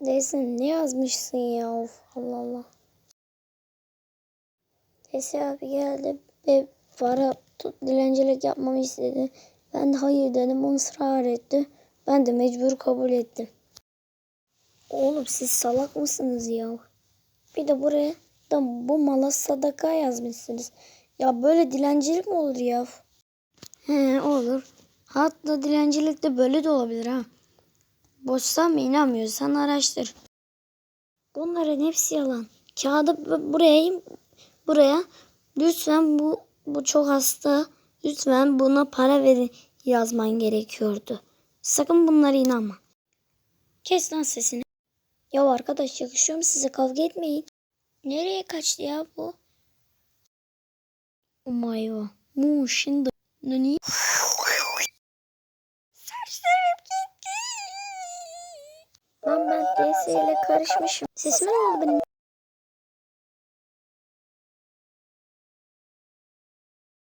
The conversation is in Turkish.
Desin ne yazmışsın ya of Allah Allah. Desi abi geldi ve para tut, dilencilik yapmamı istedi. Ben de hayır dedim onu ısrar etti. Ben de mecbur kabul ettim. Oğlum siz salak mısınız ya? Bir de buraya da bu mala sadaka yazmışsınız. Ya böyle dilencilik mi olur ya? He olur. Hatta dilencilik de böyle de olabilir ha. Boşsan mı inanmıyorsan araştır. Bunların hepsi yalan. Kağıdı bu- buraya buraya lütfen bu bu çok hasta. Lütfen buna para verin yazman gerekiyordu. Sakın bunlara inanma. Kes lan sesini. Ya arkadaş yakışıyor mu size kavga etmeyin. Nereye kaçtı ya bu? God. Mu şimdi. Nani? Saçlarım gitti. İle karışmışım. Sesime ne oldu benim?